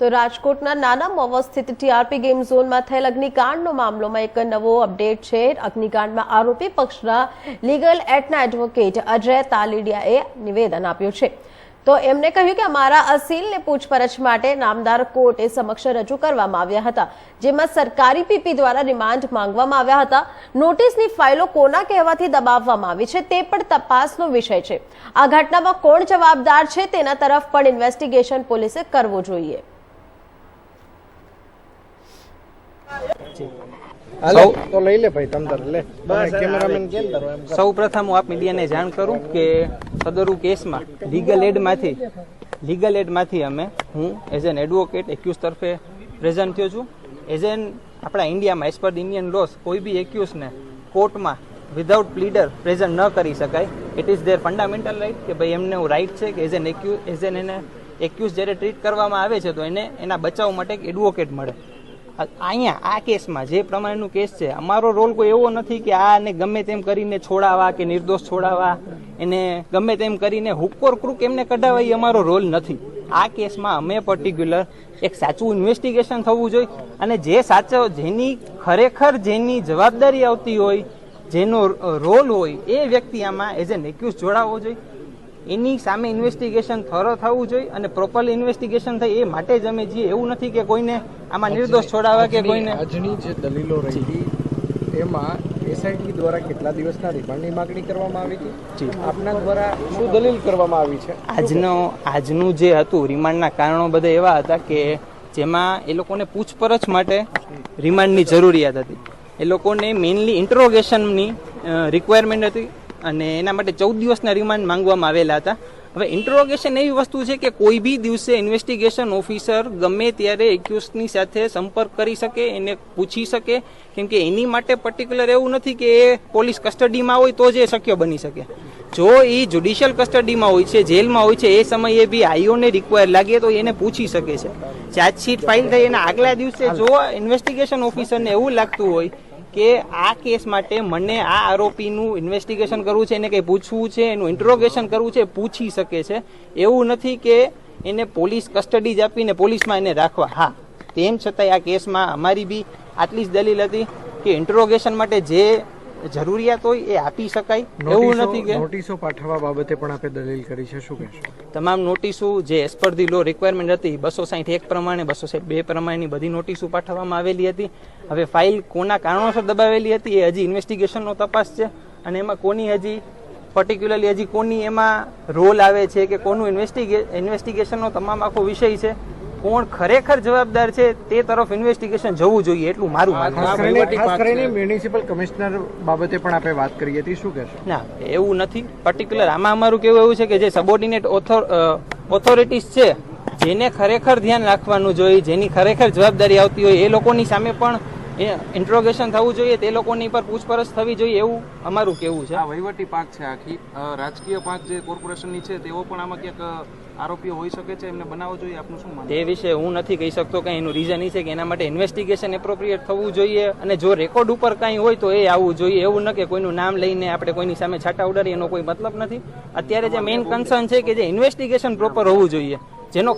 તો રાજકોટના નાના અવસ્થિત સ્થિત ટીઆરપી ગેમ ઝોનમાં થયેલ અગ્નિકાંડનો મામલોમાં એક નવો અપડેટ છે. અગ્નિકાંડમાં આરોપી પક્ષના લીગલ એડના એડવોકેટ અજય તાલીડિયાએ નિવેદન આપ્યું છે. તો એમને કહ્યું કે અમારા અસીલને પૂછપરછ માટે નામદાર કોર્ટે સમક્ષ રજૂ કરવામાં આવ્યા હતા, જેમાં સરકારી પીપી દ્વારા રિમાન્ડ માંગવામાં આવ્યા હતા. નોટિસની ફાઇલો કોના કહેવાથી દબાવવામાં આવી છે તે પણ તપાસનો વિષય છે. આ ઘટનામાં કોણ જવાબદાર છે તેના તરફ પણ ઇન્વેસ્ટિગેશન પોલીસે કરવું જોઈએ. હાલો. તો લઈ લે ભાઈ તમ લે કેમેરામેન કેમ તારો એમ સૌ પ્રથમ હું આપ મીડિયાને જાણ કરું કે સદરુ કેસમાં લીગલ એડમાંથી લીગલ એડમાંથી અમે હું એઝ એન એડવોકેટ એક્યુઝ તરફે પ્રેઝન્ટ થયો છું. એઝ એન આપણા ઇન્ડિયામાં એઝ પર ઇન્ડિયન લોસ કોઈ બી એક્યુઝને કોર્ટમાં વિધાઉટ પ્લીડર પ્રેઝન્ટ ન કરી શકાય. It is their fundamental right કે ભાઈ એમને એવું રાઇટ છે કે એઝ એન એક્યુ એઝ એન એને એક્યુઝ જ્યારે ટ્રીટ કરવામાં આવે છે તો એને એના બચાવ માટે એક એડવોકેટ મળે. અહીંયા આ કેસમાં જે પ્રમાણેનું કેસ છે, અમારો રોલ કોઈ એવો નથી કે આને ગમે તેમ કરીને છોડાવવા કે નિર્દોષ છોડાવવા એને ગમે તેમ કરીને હુક્કોર ક્રૂક એમને કઢાવવા એ અમારો રોલ નથી. આ કેસમાં અમે પર્ટિક્યુલર એક સાચું ઇન્વેસ્ટિગેશન થવું જોઈએ અને જે સાચો, જેની ખરેખર જેની જવાબદારી આવતી હોય, જેનો રોલ હોય એ વ્યક્તિ આમાં એઝ એન એક્યુઝ જોડાવવો જોઈએ. એની સામે ઇન્વેસ્ટિગેશન થરો થવું જોઈએ અને પ્રોપરલી ઇન્વેસ્ટિગેશન થાય એ માટે જ અમે છીએ. એવું નથી કે કોઈને આમાં નિર્દોષ છોડાવવા કે કોઈને આજની જે દલીલો રહી હતી એમાં એસઆઈટી દ્વારા કેટલા દિવસના રિમાન્ડની માગણી કરવામાં આવી હતી? આપના દ્વારા શું દલીલ કરવામાં આવી છે? આજનો આજનું જે હતું રિમાન્ડના કારણો બધા એવા હતા કે જેમાં એ લોકોને પૂછપરછ માટે રિમાન્ડની જરૂરિયાત હતી. એ લોકોને મેઇનલી ઇન્ટ્રોગેશનની રિક્વાયરમેન્ટ હતી. અને એના માટે ચૌદ દિવસના રિમાન્ડ માંગવામાં આવેલા હતા. હવે ઇન્ટ્રોગેશન એવી વસ્તુ છે કે કોઈ બી દિવસે ઇન્વેસ્ટિગેશન ઓફિસર ગમે ત્યારે એક્યુઝની સાથે સંપર્ક કરી શકે એને પૂછી શકે. કેમ કે એની માટે પર્ટિક્યુલર એવું નથી કે એ પોલીસ કસ્ટડીમાં હોય તો જ એ શક્ય બની શકે. જો એ જ્યુડિશિયલ કસ્ટડીમાં હોય છે જેલમાં હોય છે એ સમયે બી આઈઓને રિક્વાયર લાગે તો એને પૂછી શકે છે. ચાર્જશીટ ફાઇલ થઈ એના આગલા દિવસે જો ઇન્વેસ્ટિગેશન ઓફિસરને એવું લાગતું હોય કે આ કેસ માટે મને આ આરોપીનું ઇન્વેસ્ટિગેશન કરવું છે, એને કંઈ પૂછવું છે, એનું ઇન્ટ્રોગેશન કરવું છે, પૂછી શકે છે. એવું નથી કે એને પોલીસ કસ્ટડી જ આપીને પોલીસમાં એને રાખવા. હા, તેમ છતાંય આ કેસમાં અમારી બી આટલી જ દલીલ હતી કે ઇન્ટ્રોગેશન માટે જે જરૂરિયાત હોય એ આપી શકાય. એવું નથી કે નોટિસો પાઠવવા બાબતે પણ આપણે દલીલ કરી છે. શું કહેશો? તમામ નોટિસો જે as per the law requirement હતી બસો સાઠ એક પ્રમાણે બસો સાઠ બે પ્રમાણેની બધી નોટિસો પાઠવવામાં આવેલી હતી. હવે ફાઇલ કોના કારણોસર દબાવેલી હતી એ હજી ઇન્વેસ્ટિગેશનનો તપાસ છે. અને એમાં કોની હજી પર્ટિક્યુલરલી હજી કોની એમાં રોલ આવે છે કે કોનું ઇન્વેસ્ટિગે ઇન્વેસ્ટિગેશનનો તમામ આખો વિષય છે. કોણ ખરેખર જવાબદાર છે તે તરફ ઇન્વેસ્ટિગેશન જવું જોઈએ એટલું મારું માનવું મ્યુનિસિપલ કમિશનર બાબતે પણ આપણે વાત કરી હતી શું કહેશો? ના એવું નથી. પર્ટિક્યુલર આમાં અમારું કેવું એવું છે કે જે સબોર્ડિનેટ ઓથોરિટીઝ છે જેને ખરેખર ધ્યાન રાખવાનું જોઈએ જેની ખરેખર જવાબદારી આવતી હોય એ લોકોની સામે પણ ઇન્ટ્રોગેશન થવું જોઈએ તે લોકોની પર પૂછપરછ થવી જોઈએ એવું અમારું કેવું છે. આ વહીવટી પાંખ છે આખી. રાજકીય પાંખ જે કોર્પોરેશનની છે તેઓ પણ આમાં ક્યાંક આરોપીઓ હોઈ શકે છે એમને બનાવવો જોઈએ આપનું શું માનવું? તે વિશે હું નથી કહી શકતો કે એનું રીઝન એ છે કે એના માટે ઇન્વેસ્ટિગેશન એપ્રોપ્રિએટ થવું જોઈએ અને જો રેકોર્ડ ઉપર કાંઈ હોય તો એ આવવું જોઈએ. એવું ન કે કોઈનું નામ લઈને આપણે કોઈની સામે છાટા ઉડાડીએ એનો કોઈ મતલબ નથી. અત્યારે જે મેઇન કન્સર્ન છે. કે જે ઇન્વેસ્ટિગેશન પ્રોપર હોવું જોઈએ. જેનો